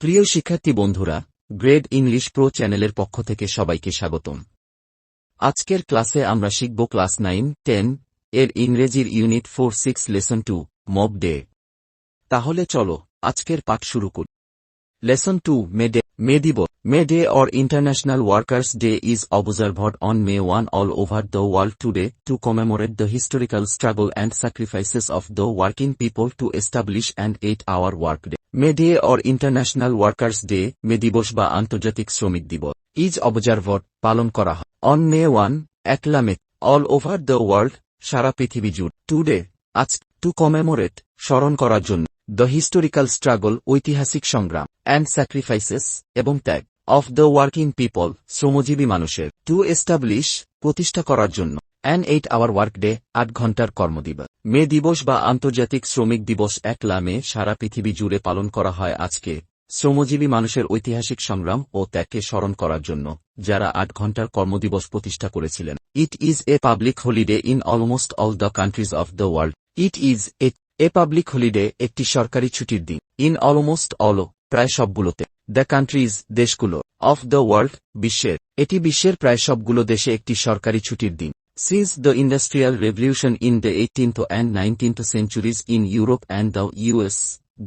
প্রিয় শিক্ষার্থী বন্ধুরা, গ্রেড ইংলিশ প্রো চ্যানেলের পক্ষ থেকে সবাইকে স্বাগতম। আজকের ক্লাসে আমরা শিখব ক্লাস নাইন, টেন এর ইংরেজির unit four, six, lesson two, May Day. তাহলে চলো, আজকের পাঠ শুরু করি। লেসন টু মে ডে মে দিবস May Day or international workers day is observed on May one all over the world today to commemorate the historical struggle and sacrifices of the working people to establish and eight hour work day May Day or international workers day মে দিবস বা আন্তর্জাতিক শ্রমিক দিবস is observed পালন করা হয় on May one একলা মে অল ওভার দ্য ওয়ার্ল্ড সারা পৃথিবী জুড়ে টুডে আজ টু কমেমোরেট স্মরণ করার জন্য দ্য হিস্টোরিক্যাল স্ট্রাগল ঐতিহাসিক সংগ্রাম অ্যান্ড স্যাক্রিফাইসেস এবং ত্যাগ অফ দ্য ওয়ার্কিং পিপল শ্রমজীবী মানুষের টু এস্টাবলিশ প্রতিষ্ঠা করার জন্য an eight hour work day আট ঘণ্টার কর্মদিবস মে দিবস বা আন্তর্জাতিক শ্রমিক দিবস, একলা মে, সারা পৃথিবী জুড়ে পালন করা হয় আজকে, শ্রমজীবী মানুষের ঐতিহাসিক সংগ্রাম ও ত্যাগকে স্মরণ করার জন্য, যারা আট ঘণ্টার কর্মদিবস প্রতিষ্ঠা করেছিলেন। It is a public holiday in almost all the countries of the world it is a a public holiday একটি সরকারি ছুটির দিন। ইন অলমোস্ট অল প্রায় সবগুলোতে। দ্য কান্ট্রিজ দেশগুলো অফ দ্য ওয়ার্ল্ড বিশ্বের। এটি বিশ্বের প্রায় সবগুলো দেশে একটি সরকারি ছুটির দিন। Since the industrial revolution in the eighteenth and nineteenth centuries in Europe and the US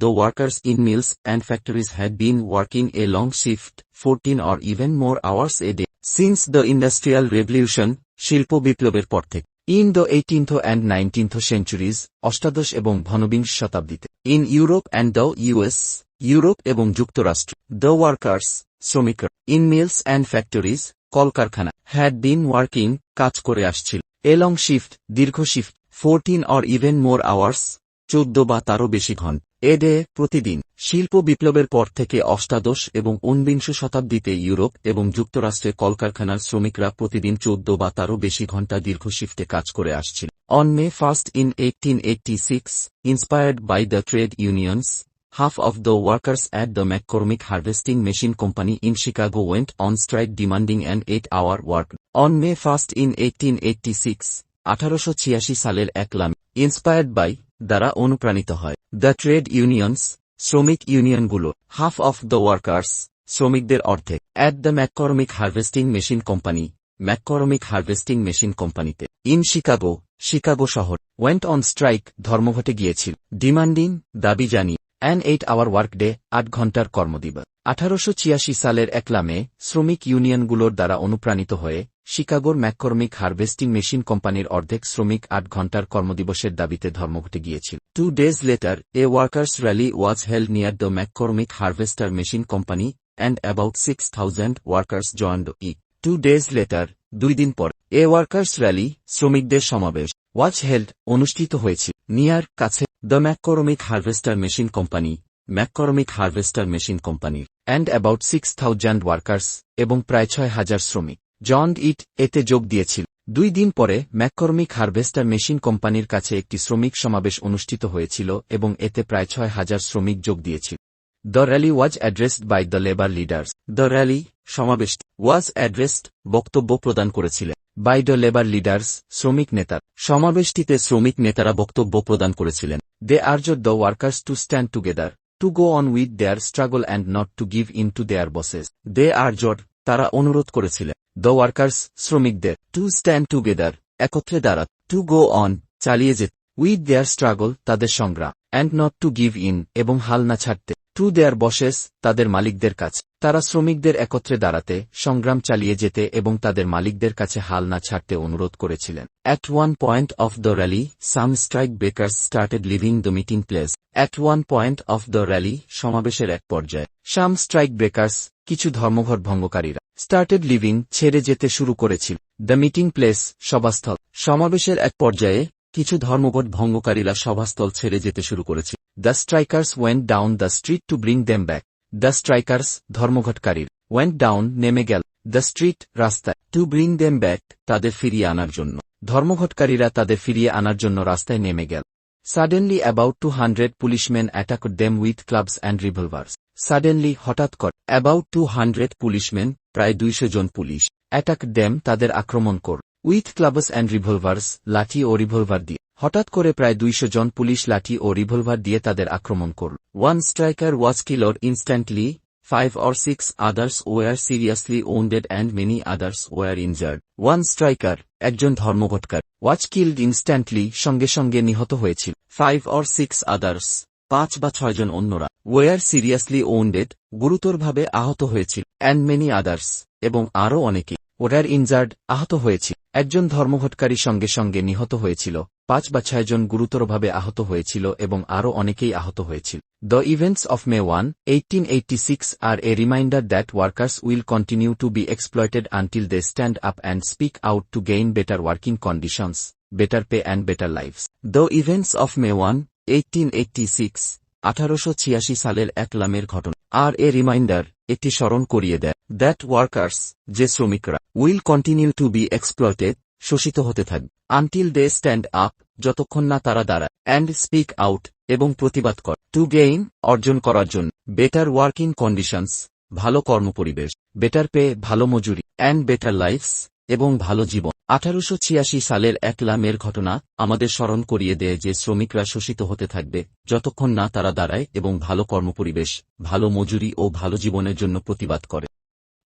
the workers in mills and factories had been working a long shift, 14 or even more hours a day. Since the Industrial Revolution, শিল্প বিপ্লবের পর থেকে। In the eighteenth and nineteenth centuries অষ্টাদশ এবং ভনবিংশ শতাব্দীতে। In Europe and the US Europe এবং যুক্তরাষ্ট্র দ্য ওয়ার্কার্স শ্রমিকরা ইন মিলস অ্যান্ড ফ্যাক্টরিজ কলকারখানা হ্যাড বিন ওয়ার্কিং কাজ করে আসছিল। এ লং শিফট দীর্ঘ shift fourteen or even more hours চোদ্দ বা তারও বেশি ঘণ্টা। এ ডে প্রতিদিন শিল্প বিপ্লবের পর থেকে অষ্টাদশ এবং ঊনবিংশ শতাব্দীতে ইউরোপ এবং যুক্তরাষ্ট্রে কলকারখানার শ্রমিকরা প্রতিদিন চোদ্দ বা তারও বেশি ঘণ্টা দীর্ঘ শিফটে কাজ করে আসছিল on May first in eighteen eighty six inspired by the trade unions unions half of the workers at the McCormick Harvesting Machine Company in Chicago went on strike demanding an eight-hour work. On May 1 in 1886, আঠারোশো সালের এক লাম inspired by দ্বারা অনুপ্রাণিত হয় the trade unions, শ্রমিক ইউনিয়নগুলো, half of the workers, শ্রমিকদের অর্ধেক, at the McCormick harvesting machine company, McCormick harvesting machine কোম্পানিতে। ইন শিকাগো শিকাগো শহর ওয়েন্ট অন স্ট্রাইক ধর্মঘটে গিয়েছিল। ডিমান্ডিং, দাবি জানি an eight hour work day আট ঘণ্টার কর্মদিবস। আঠারোশো সালের একলামে শ্রমিক ইউনিয়নগুলোর দ্বারা অনুপ্রাণিত হয়ে শিকাগোর ম্যাককর্মিক হারভেস্টিং মেশিন কোম্পানির অর্ধেক শ্রমিক আট ঘণ্টার কর্মদিবসের দাবিতে ধর্মঘটে গিয়েছিল। Two days later a workers rally was held near the McCormick harvester machine company and about six thousand workers joined E two days later দুই দিন পর এ ওয়ার্কার্স র্যালি শ্রমিকদের সমাবেশ ওয়াজ হেল্ড অনুষ্ঠিত হয়েছিল। নিয়ার কাছে the McCormick harvester machine company, McCormick harvester machine কোম্পানির and about six thousand workers এবং প্রায় ছয় হাজার শ্রমিক। জন ইট এতে যোগ দিয়েছিল। দুই দিন পরে ম্যাককর্মিক হারভেস্টার মেশিন কোম্পানির কাছে একটি শ্রমিক সমাবেশ অনুষ্ঠিত হয়েছিল এবং এতে প্রায় ছয় হাজার শ্রমিক যোগ দিয়েছিল। The rally was addressed by the labour leaders. The rally সমাবেশ ওয়াজ অ্যাড্রেসড বক্তব্য প্রদান করেছিলেন বাই দ্য লেবার লিডার্স শ্রমিক নেতা। সমাবেশটিতে শ্রমিক নেতারা বক্তব্য প্রদান করেছিলেন। They urge the workers to stand together, to go on with their struggle and not to give in to their bosses. They are urged, তারা অনুরোধ করেছিলেন। দ্য ওয়ার্কার্স শ্রমিকদের টু স্ট্যান্ড টুগেদার একত্রে দাঁড়াত টু গো অন চালিয়ে যেত। With their struggle তাদের সংগ্রাম। And not to give in এবং হাল না ছাড়তে। টু দেয়ার বসেস তাদের মালিকদের কাছে। তারা শ্রমিকদের একত্রে দাঁড়াতে, সংগ্রাম চালিয়ে যেতে এবং তাদের মালিকদের কাছে হাল না ছাড়তে অনুরোধ করেছিলেন। At one point of the rally some strike breakers started leaving the meeting place at one point of the rally সমাবেশের এক পর্যায়ে। সাম স্ট্রাইক ব্রেকার্স কিছু ধর্মঘট ভঙ্গকারীরা। স্টার্টেড লিভিং ছেড়ে যেতে শুরু করেছিল। দ্য মিটিং প্লেস সভাস্থল। সমাবেশের এক পর্যায়ে কিছু ধর্মঘট ভঙ্গকারীরা সভাস্থল ছেড়ে যেতে শুরু করেছিল। The strikers went down the street to bring them back the strikers ধর্মঘটকারীর went down নেমে গেল। দ্য স্ট্রিট রাস্তায় টু ব্রিং দেম ব্যাক তাদের ফিরিয়ে আনার জন্য। ধর্মঘটকারীরা তাদের ফিরিয়ে আনার জন্য রাস্তায় নেমে গেল। Suddenly about two hundred policeman attack them with clubs and revolvers suddenly হঠাৎ কর অ্যাবাউট টু হান্ড্রেড পুলিশম্যান প্রায় দুইশো জন পুলিশ অ্যাটাক ড্যাম তাদের আক্রমণ কর উইথ ক্লাবস অ্যান্ড রিভলভার্স লাঠি ও রিভলভার দিয়ে। হঠাৎ করে প্রায় দুইশো জন পুলিশ লাঠি ও রিভলভার দিয়ে তাদের আক্রমণ করল one striker was killed instantly five or six others were seriously wounded and many others were injured. One striker, একজন ধর্মঘটকার, was killed instantly সঙ্গে সঙ্গে নিহত হয়েছিল। Five or six others, পাঁচ বা ছয়জন অন্যরা, were seriously wounded, গুরুতরভাবে আহত হয়েছিল, and many others, এবং আরও অনেকে, were injured, আহত হয়েছিল। একজন ধর্মঘটকারী সঙ্গে সঙ্গে নিহত হয়েছিল, পাঁচ বা ছয়জন গুরুতরভাবে আহত হয়েছিল এবং আরও অনেকেই আহত হয়েছিল। The events of May one eighteen eighty six are a reminder that workers will continue to be exploited until they stand up and speak out to gain better working conditions better pay and better lifes the events of May one eighteen eighty six আঠারোশো ছিয়াশি সালের এক লামের ঘটনা। আর a reminder একটি স্মরণ করিয়ে দেয়, দ্যাট ওয়ার্কার্স, যে শ্রমিকরা, will continue to be exploited, শোষিত হতে থাকবে। আনটিল দে স্ট্যান্ড আপ, যতক্ষণ না তারা দাঁড়ায়, অ্যান্ড স্পিক আউট এবং প্রতিবাদ কর। টু গেইন, অর্জন করার জন্য। বেটার ওয়ার্কিং কন্ডিশনস, ভালো কর্মপরিবেশ। বেটার পে, ভালো মজুরি। অ্যান্ড বেটার লাইফস এবং ভালো জীবন। আঠারোশো ছিয়াশি সালের এক লামের ঘটনা আমাদের স্মরণ করিয়ে দেয় যে শ্রমিকরা শোষিত হতে থাকবে, যতক্ষণ না তারা দাঁড়ায় এবং ভালো কর্মপরিবেশ, ভালো মজুরি ও ভালো জীবনের জন্য প্রতিবাদ করে।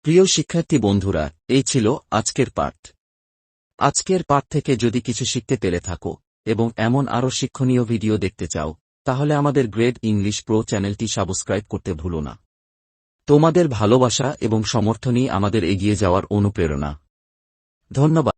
প্রিয় শিক্ষার্থী বন্ধুরা, এই ছিল আজকের পাঠ। আজকের পাঠ থেকে যদি কিছু শিখতে পেরে থাকো এবং এমন আরও শিক্ষণীয় ভিডিও দেখতে চাও, তাহলে আমাদের গ্রেড ইংলিশ প্রো চ্যানেলটি সাবস্ক্রাইব করতে ভুলো না। তোমাদের ভালোবাসা এবং সমর্থনই আমাদের এগিয়ে যাওয়ার অনুপ্রেরণা। ধন্যবাদ।